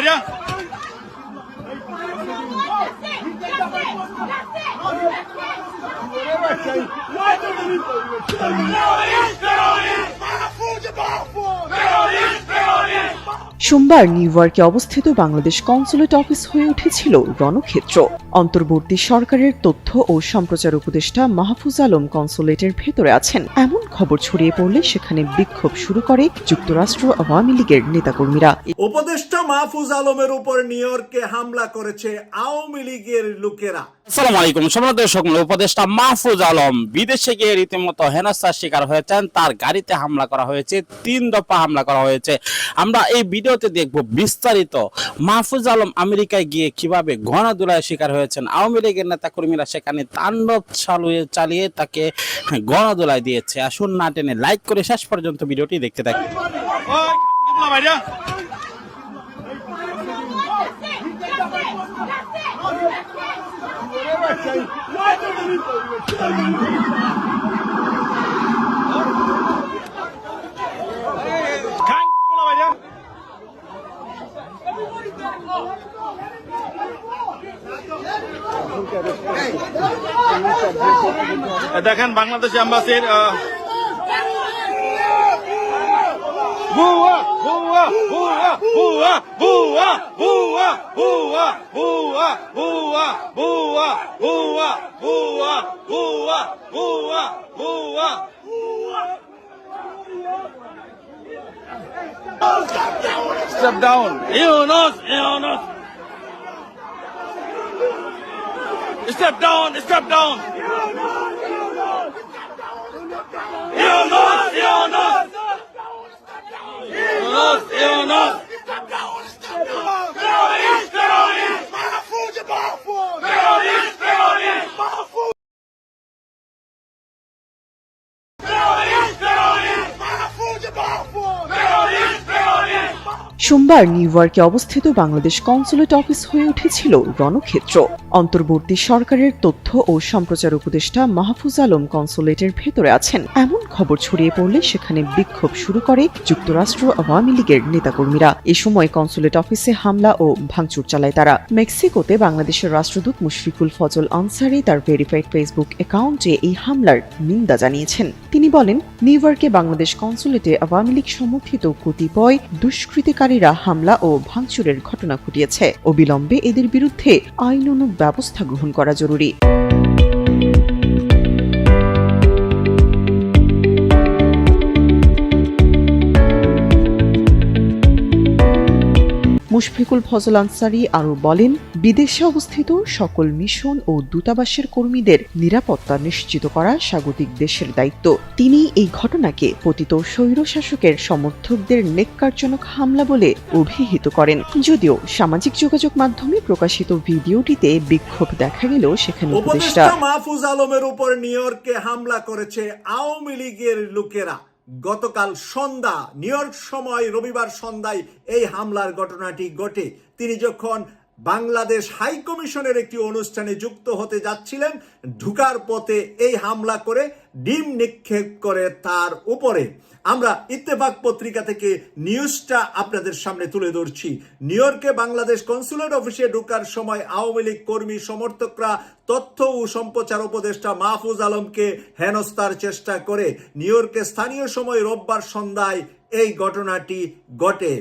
área. Terrorista! Terrorista! Terrorista! সোমবার new ইয়র্কে অবস্থিত বাংলাদেশ কনসুলেট অফিস হয়ে উঠেছিল রণক্ষেত্র। অন্তর্বর্তী সরকারের তথ্য ও সম্প্রচার উপদেষ্টা মাহফুজ আলম কনসুলেটের ভেতরে আছেন। এমন খবর ছড়িয়ে পড়লে সেখানে বিক্ষোভ শুরু করে যুক্তরাষ্ট্র আওয়ামী লীগের নেতাকর্মীরা। উপদেষ্টা মাহফুজ আলমের উপর নিউ ইয়র্কে হামলা করেছে আওয়ামী লীগের লোকেরা। আসসালামু আলাইকুম সম্রাট দর্শক উপদেষ্টা মাহফুজ আলম বিদেশে গিয়ে রীতিমতো হেনস্থার শিকার হয়েছেন। তার গাড়িতে হামলা করা হয়েছে তিন দফা হামলা করা হয়েছে। আমরা এই ভিডিওতে দেখব বিস্তারিত। মাহফুজ আলম আমেরিকায় গিয়ে কীভাবে গণদোলায় শিকার হয়েছেন? আওয়ামী লীগের নেতা কর্মীরা সেখানে তাণ্ডব চালুয়ে চালিয়ে তাকে গণদোলায় দিয়েছে। আসুন না টেনে লাইক করে শেষ পর্যন্ত ভিডিওটি দেখতে কিবলা দেখেন বাংলাদেশ এম্বাসির বুয়া বুয়া বুয়া বুয়া বুয়া বুয়া বুয়া বুয়া বুয়া বুয়া বুয়া বুয়া বুয়া বুয়া বুয়া Step down. Yunus, They stepped on. They stepped on. সোমবার নিউ ইয়র্কে অবস্থিত বাংলাদেশ কনসুলেট অফিস হয়ে উঠেছিল রণক্ষেত্র। অন্তর্বর্তী সরকারের তথ্য ও সম্প্রচার উপদেষ্টা মাহফুজ আলম কনসুলেটের ভেতরে আছেন। এমন খবর ছড়িয়ে পড়লে সেখানে বিক্ষোভ শুরু করে যুক্তরাষ্ট্র আওয়ামী লীগের নেতাকর্মীরা। এ সময় কনসুলেট অফিসে হামলা ও ভাঙচুর চালায় তারা। মেক্সিকোতে বাংলাদেশের রাষ্ট্রদূত মুশফিকুল ফজল আনসারি তার ভেরিফাইড ফেসবুক অ্যাকাউন্টে এই হামলার নিন্দা জানিয়েছেন। তিনি বলেন, নিউ ইয়র্কে বাংলাদেশ কনসুলেটে আওয়ামী লীগ সমর্থিত কতিপয় দুষ্কৃতিকারীরা হামলা ও ভাঙচুরের ঘটনা ঘটিয়েছে। অবিলম্বে এদের বিরুদ্ধে আইনানুগ ব্যবস্থা গ্রহণ করা জরুরি। মুশফিকুল ফজল আনসারি আরও বলেন, বিদেশে অবস্থিত সকল মিশন ও দূতাবাসের কর্মীদের নিরাপত্তা নিশ্চিত করা স্বাগতিক দেশের দায়িত্ব। তিনি এই ঘটনাকে পতিত স্বৈরশাসকের সমর্থকদের নেককারজনক হামলা বলে অভিহিত করেন। যদিও সামাজিক যোগাযোগ মাধ্যমে প্রকাশিত ভিডিওটিতে বিক্ষোভ দেখা গেলেও সেখানে উপদেষ্টা মাহফুজ আলমের উপর নিউ ইয়র্কে হামলা করেছে আওয়ামী লীগের লোকেরা। গতকাল সন্ধ্যা নিউ সময় রবিবার সন্ধ্যায় এই হামলার ঘটনাটি ঘটে। তিনি যখন বাংলাদেশ হাই কমিশনের একটি অনুষ্ঠানে যুক্ত হতে যাচ্ছিলেন। ঢুকার পথে এই হামলা করে ডিম নিক্ষেপ করে তার উপরে। আমরা ইত্তেফাক পত্রিকা থেকে নিউজটা আপনাদের সামনে তুলে ধরছি। নিউ ইয়র্কে বাংলাদেশ কনসুলেট অফিসে ঢুকার সময় আওয়ামী লীগ কর্মী সমর্থকরা তথ্য ও সম্প্রচার উপদেষ্টা মাহফুজ আলমকে হেনস্থার চেষ্টা করে। নিউ ইয়র্কে স্থানীয় সময় রোববার সন্ধ্যায় এই ঘটনাটি ঘটে।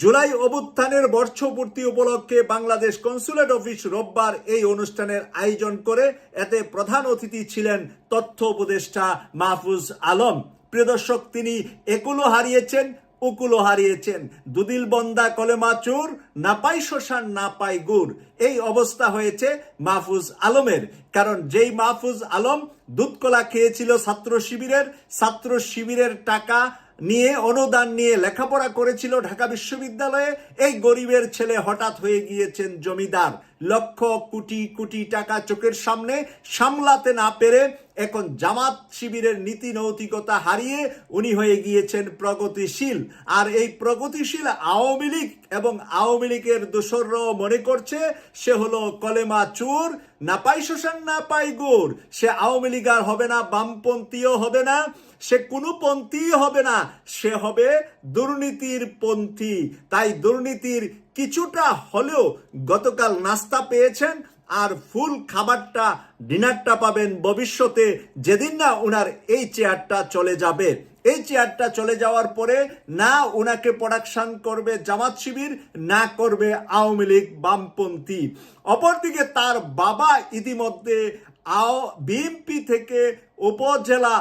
জুলাই অভ্যুত্থানের বর্ষপূর্তি উপলক্ষে বাংলাদেশ কনসুলেট অফিস রোববার এই অনুষ্ঠানের আয়োজন করে এতে প্রধান অতিথি ছিলেন তথ্য উপদেষ্টা মাহফুজ আলম। প্রিয় দর্শক, তিনি একুলো হারিয়েছেন উকুলো হারিয়েছেন। দুদিল বন্দা কলেমা চুর, না পাই শ্মশান না পাই গুড়। এই অবস্থা হয়েছে মাহফুজ আলমের। কারণ যেই মাহফুজ আলম দুধকলা খেয়েছিল ছাত্র শিবিরের ছাত্র শিবিরের টাকা নিয়ে অনুদান নিয়ে লেখাপড়া করেছিল ঢাকা বিশ্ববিদ্যালয়ে। এই গরিবের ছেলে হঠাৎ হয়ে গিয়েছেন জমিদার। লক্ষ কোটি কোটি টাকা চোখের সামনে সামলাতে না পেরে এখন জামাত শিবিরের নীতি নৈতিকতা হারিয়ে উনি হয়ে গিয়েছেন প্রগতিশীল। আর এই প্রগতিশীল আওয়ামী লীগ এবং আওয়ামী লীগের দোসররাও মনে করছে, সে হলো কলেমা চুর। না পাই শোষণ না পাই গুড় সে আওয়ামী লীগ আর হবে না, বামপন্থীও হবে না। সে কোনো পন্থী হবে না, সে হবে দুর্নীতির পন্থী। তাই দুর্নীতির কিছুটা হলেও গতকাল নাস্তা পেয়েছেন আর ফুল খাবারটা, ডিনারটা পাবেন ভবিষ্যতে, যেদিন না ওনার এই চেয়ারটা চলে যাবে। এই চেয়ারটা চলে যাওয়ার পরে না ওনাকে প্রোডাকশন করবে জামাত শিবির, না করবে আওয়ামী লীগ বামপন্থী। অপরদিকে তার বাবা ইতিমধ্যে আও, বিএনপি থেকে উপজেলা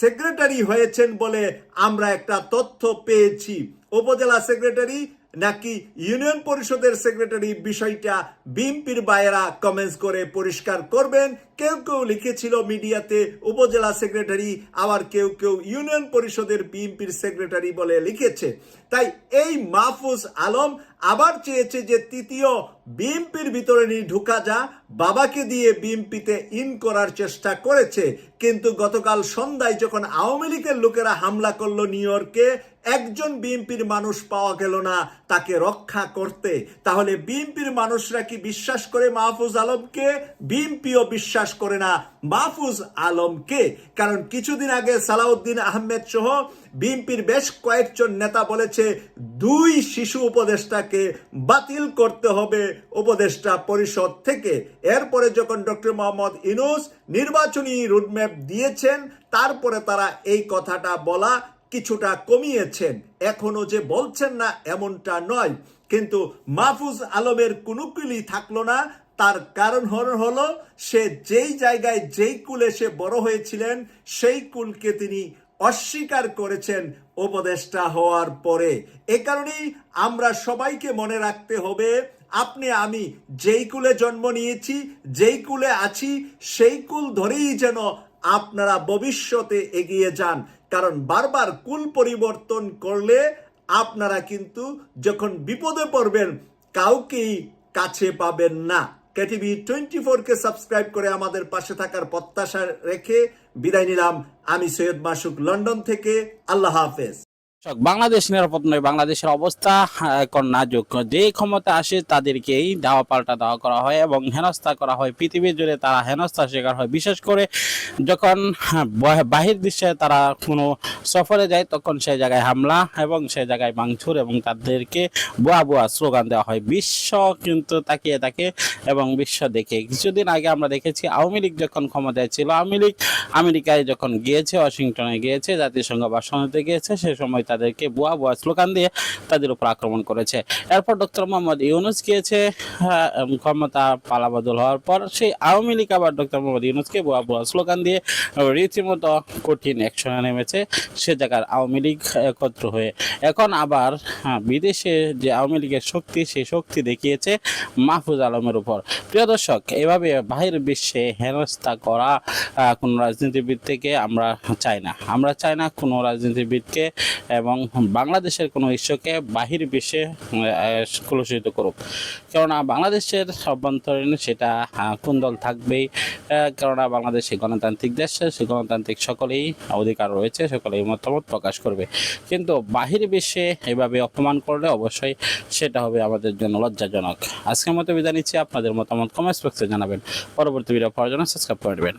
সেক্রেটারি হয়েছেন বলে আমরা একটা তথ্য পেয়েছি। উপজেলা সেক্রেটারি নাকি ইউনিয়ন পরিষদের সেক্রেটারি বিষয়টা বিএনপির বাইরা কমেন্টস করে পরিষ্কার করবেন। কেউ কেউ লিখেছিল মিডিয়াতে, উপজেলা সেক্রেটারি আবার কেউ কেউ ইউনিয়ন পরিষদের বিএনপির সেক্রেটারি বলে লিখেছে। তাই এই মাহফুজ আলম আবার চেয়েছে যে তৃতীয় বিএমপির ভিতরে নিয়ে ঢুকা যা। বাবাকে দিয়ে বিএনপিতে ইন করার চেষ্টা করেছে। কিন্তু গতকাল সন্ধ্যায় যখন আওয়ামী লীগের লোকেরা হামলা করল নিউ ইয়র্কে, একজন বিএনপির মানুষ পাওয়া গেল না তাকে রক্ষা করতে। তাহলে বিএনপির মানুষরা কি বিশ্বাস করে মাহফুজ আলমকে? বিএনপিও বিশ্বাস করে না মাহফুজ আলমকে। কারণ কিছুদিন আগে সালাউদ্দিন আহমেদ সহ বিএনপির বেশ কয়েকজন নেতা বলেছে, দুই শিশু উপদেষ্টাকে বাতিল করতে হবে উপদেষ্টা পরিষদ থেকে। এরপরে যখন ডক্টর মোহাম্মদ ইনুস নির্বাচনী রুটম্যাপ দিয়েছেন, তারপরে তারা এই কথাটা বলা কিছুটা কমিয়েছেন। এখনও যে বলছেন না এমনটা নয়। কিন্তু মাহফুজ আলমের কোনো কুলি থাকল না, তার কারণ হল- হলো সে যেই জায়গায় যেই কুলে সে বড় হয়েছিলেন, সেই কুলকে তিনি অস্বীকার করেছেন উপদেষ্টা হওয়ার পরে। এ কারণেই আমরা সবাইকে মনে রাখতে হবে, আপনি, আমি যেই কুলে জন্ম নিয়েছি, যেই কুলে আছি, সেই কুল ধরেই যেন আপনারা ভবিষ্যতে এগিয়ে যান। কারণ বারবার কুল পরিবর্তন করলে আপনারা কিন্তু যখন বিপদে পড়বেন, কাউকেই কাছে পাবেন না। কেটিভি টোয়েন্টি ফোরকে সাবস্ক্রাইব করে আমাদের পাশে থাকার প্রত্যাশা রেখে বিদায় নিলাম। আমি সৈয়দ মাসুক, লন্ডন থেকে। আল্লাহ হাফেজ। বাংলাদেশ নিরাপদ নয়, বাংলাদেশের অবস্থা এখন নাজুক। যে ক্ষমতা আসে তাদেরকেই দাওয়া পাল্টা দেওয়া করা হয় এবং হেনস্থা করা হয়। পৃথিবী জুড়ে তারা হেনস্থার শিকার হয়। বিশেষ করে যখন বাহির দেশে তারা কোনো সফরে যায়, তখন সেই জায়গায় হামলা এবং সেই জায়গায় ভাঙচুর এবং তাদেরকে বোয়া বোয়া স্লোগান দেওয়া হয়। বিশ্ব কিন্তু তাকিয়ে থাকে এবং বিশ্ব দেখে। কিছুদিন আগে আমরা দেখেছি আওয়ামী লীগ যখন ক্ষমতায় ছিল, আওয়ামী লীগ আমেরিকায় যখন গিয়েছে, ওয়াশিংটনে গিয়েছে, জাতিসংঘ দিতে গিয়েছে, সে সময় তাদেরকে বুয়া বুয়া স্লোগান দিয়ে তাদের উপর আক্রমণ করেছে। এরপর ডক্টর মোহাম্মদ ইউনুস গিয়েছে ক্ষমতা পালাবদল হওয়ার পর সেই আওয়ামী লীগ আবার ডক্টর মোহাম্মদ ইউনুসকে বুয়া বুয়া স্লোগান দিয়ে রীতিমতো কঠিন অ্যাকশনে নেমেছে। সে জায়গার আওয়ামী লীগ একত্র হয়ে। এখন আবার হ্যাঁ, বিদেশে যে আওয়ামী লীগের শক্তি সেই শক্তি দেখিয়েছে মাহফুজ আলমের উপর। প্রিয় দর্শক এভাবে বাহির বিশ্বে হেনস্থা করা কোনো রাজনীতিবিদ থেকে আমরা চাই না। আমরা চাই না কোনো রাজনীতিবিদকে এবং বাংলাদেশের কোনো ইস্যুকে বাহির বিশ্বে কলুষিত করুক। কেননা বাংলাদেশের অভ্যন্তরীণ সেটা আহ, কুন্দল থাকবেই কেননা বাংলাদেশে গণতান্ত্রিক দেশ সেই গণতান্ত্রিক সকলেই অধিকার রয়েছে সকলেই মতামত প্রকাশ করবে। কিন্তু বাহির বিশ্বে এভাবে অপমান করলে অবশ্যই সেটা হবে আমাদের জন্য লজ্জাজনক। আজকের মতো বিদায় নিচ্ছি। আপনাদের মতামত কমেন্টস বক্সে জানাবেন। পরবর্তী ভিডিও পাওয়ার জন্য সাবস্ক্রাইব করে দেবেন